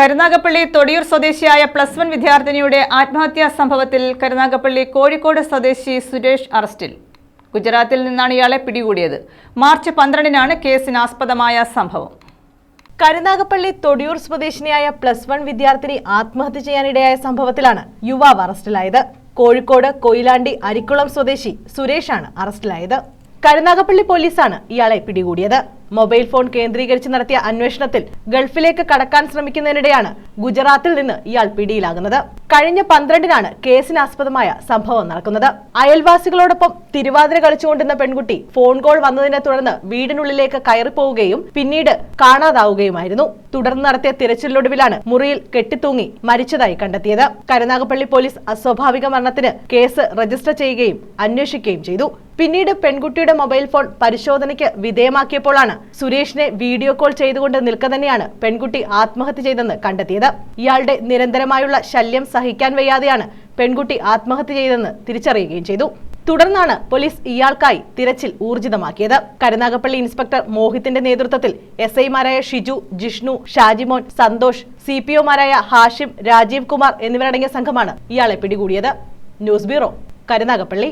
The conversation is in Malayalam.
കരുനാഗപ്പള്ളി തൊടിയൂർ സ്വദേശിയായ പ്ലസ് വൺ വിദ്യാർത്ഥിനിയുടെ ആത്മഹത്യാ സംഭവത്തിൽ കരുനാഗപ്പള്ളി കോഴിക്കോട് സ്വദേശി സുരേഷ് അറസ്റ്റിൽ. ഗുജറാത്തിൽ നിന്നാണ് ഇയാളെ പിടികൂടിയത്. മാർച്ച് പന്ത്രണ്ടിനാണ് കേസിനാസ്പദമായ സംഭവം. കരുനാഗപ്പള്ളി തൊടിയൂർ സ്വദേശിനിയായ പ്ലസ് വൺ വിദ്യാർത്ഥിനി ആത്മഹത്യ ചെയ്യാനിടയായ സംഭവത്തിലാണ് യുവാവ് അറസ്റ്റിലായത്. കോഴിക്കോട് കൊയിലാണ്ടി അരിക്കുളം സ്വദേശി സുരേഷാണ് അറസ്റ്റിലായത്. കരുനാഗപ്പള്ളി പോലീസാണ് ഇയാളെ പിടികൂടിയത്. മൊബൈൽ ഫോൺ കേന്ദ്രീകരിച്ച് നടത്തിയ അന്വേഷണത്തിൽ ഗൾഫിലേക്ക് കടക്കാൻ ശ്രമിക്കുന്നതിനിടെയാണ് ഗുജറാത്തിൽ നിന്ന് ഇയാൾ പിടിയിലാകുന്നത്. കഴിഞ്ഞ പന്ത്രണ്ടിനാണ് കേസിനാസ്പദമായ സംഭവം നടക്കുന്നത്. അയൽവാസികളോടൊപ്പം തിരുവാതിര കളിച്ചുകൊണ്ടിരുന്ന പെൺകുട്ടി ഫോൺ കോൾ വന്നതിനെ തുടർന്ന് വീടിനുള്ളിലേക്ക് കയറിപ്പോവുകയും പിന്നീട് കാണാതാവുകയുമായിരുന്നു. തുടർന്ന് നടത്തിയ തിരച്ചിലൊടുവിലാണ് മുറിയിൽ കെട്ടിത്തൂങ്ങി മരിച്ചതായി കണ്ടെത്തിയത്. കരുനാഗപ്പള്ളി പോലീസ് അസ്വാഭാവിക മരണത്തിന് കേസ് രജിസ്റ്റർ ചെയ്യുകയും അന്വേഷിക്കുകയും ചെയ്തു. പിന്നീട് പെൺകുട്ടിയുടെ മൊബൈൽ ഫോൺ പരിശോധനയ്ക്ക് വിധേയമാക്കിയപ്പോഴാണ് സുരേഷിനെ വീഡിയോ കോൾ ചെയ്തുകൊണ്ട് നിൽക്ക തന്നെയാണ് പെൺകുട്ടി ആത്മഹത്യ ചെയ്തെന്ന് കണ്ടെത്തിയത്. ഇയാളുടെ നിരന്തരമായുള്ള ശല്യം സഹിക്കാൻ വയ്യാതെയാണ് പെൺകുട്ടി ആത്മഹത്യ ചെയ്തെന്ന് തിരിച്ചറിയുകയും ചെയ്തു. തുടർന്നാണ് പോലീസ് ഇയാൾക്കായി തിരച്ചിൽ ഊർജിതമാക്കിയത്. കരുനാഗപ്പള്ളി ഇൻസ്പെക്ടർ മോഹിത്തിന്റെ നേതൃത്വത്തിൽ എസ് ഐമാരായ ഷിജു ജിഷ്ണു ഷാജിമോൻ സന്തോഷ് സി പി ഒമാരായ ഹാഷിം രാജീവ് കുമാർ എന്നിവരടങ്ങിയ സംഘമാണ് ഇയാളെ പിടികൂടിയത്. News bureau Karunagappally.